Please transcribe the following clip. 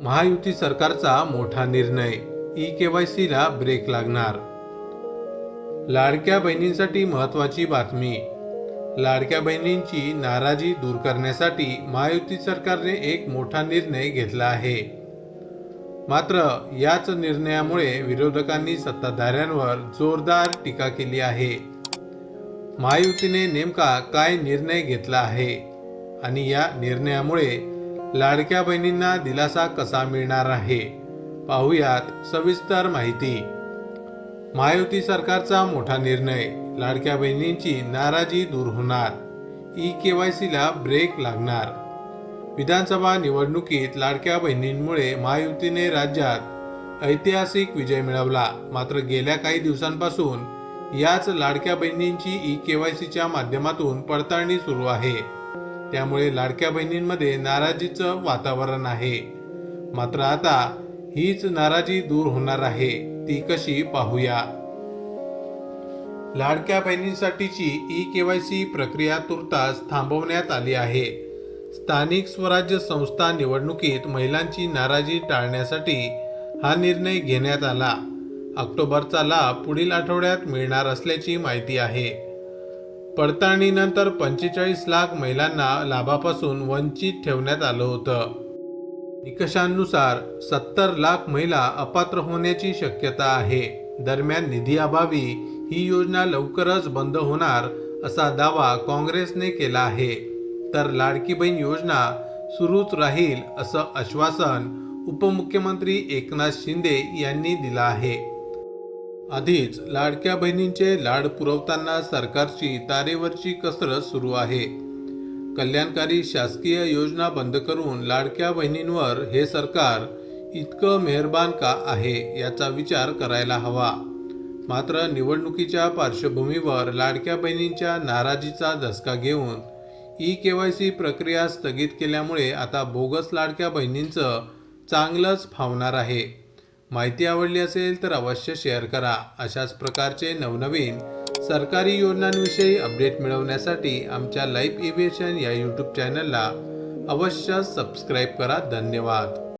महायुती सरकारचा मोठा निर्णय. ई के वाय सीला ब्रेक लागणार. लाडक्या बहिणींसाठी महत्त्वाची बातमी. लाडक्या बहिणींची नाराजी दूर करण्यासाठी महायुती सरकारने एक मोठा निर्णय घेतला आहे. मात्र याच निर्णयामुळे विरोधकांनी सत्ताधाऱ्यांवर जोरदार टीका केली आहे. महायुतीने नेमका काय निर्णय घेतला आहे? आणि या निर्णयामुळे लाडक्या बहिणींना दिलासा कसा मिळणार आहे? पाहुयात सविस्तर माहिती. महायुती सरकारचा मोठा निर्णय. लाडक्या बहिणींची नाराजी दूर होणार. ई के वाय सीला ब्रेक लागणार. विधानसभा निवडणुकीत लाडक्या बहिणींमुळे महायुतीने राज्यात ऐतिहासिक विजय मिळवला. मात्र गेल्या काही दिवसांपासून याच लाडक्या बहिणींची ई के वाय सीच्या माध्यमातून पडताळणी सुरू आहे. त्यामुळे लाडक्या बहिणींमध्ये नाराजीचं वातावरण आहे. मात्र आता हीच नाराजी दूर होणार आहे ती कशी पाहूया? लाडक्या बहिणींसाठीची ई केवायसी प्रक्रिया तुर्तास थांबवण्यात आली आहे. स्थानिक स्वराज्य संस्था निवडणुकीत महिलांची नाराजी टाळण्यासाठी हा निर्णय घेण्यात आला. ऑक्टोबरचा लाभ पुढील आठवड्यात मिळणार असल्याची माहिती आहे. पडताळणीनंतर पंचेचाळीस लाख महिलांना लाभापासून वंचित ठेवण्यात आलं होतं. निकषांनुसार सत्तर लाख महिला अपात्र होण्याची शक्यता आहे. दरम्यान निधीअभावी ही योजना लवकरच बंद होणार असा दावा काँग्रेसने केला आहे. तर लाडकी बहीण योजना सुरूच राहील असं आश्वासन उपमुख्यमंत्री एकनाथ शिंदे यांनी दिलं आहे. आधीच लाडक्या बहिणींचे लाड पुरवताना सरकारची तारेवरची कसरत सुरू आहे. कल्याणकारी शासकीय योजना बंद करून लाडक्या बहिणींवर हे सरकार इतकं मेहरबान का आहे याचा विचार करायला हवा. मात्र निवडणुकीच्या पार्श्वभूमीवर लाडक्या बहिणींच्या नाराजीचा धसका घेऊन ई के वाय सी प्रक्रिया स्थगित केल्यामुळे आता बोगस लाडक्या बहिणींचं चांगलंच फावणार आहे. माहिती आवडली असेल तर अवश्य शेअर करा. अशाच प्रकारचे नवनवीन सरकारी योजनांविषयी अपडेट मिळवण्यासाठी आमच्या लाईफ इव्हेशन या यूट्यूब चॅनलला अवश्य सबस्क्राईब करा. धन्यवाद.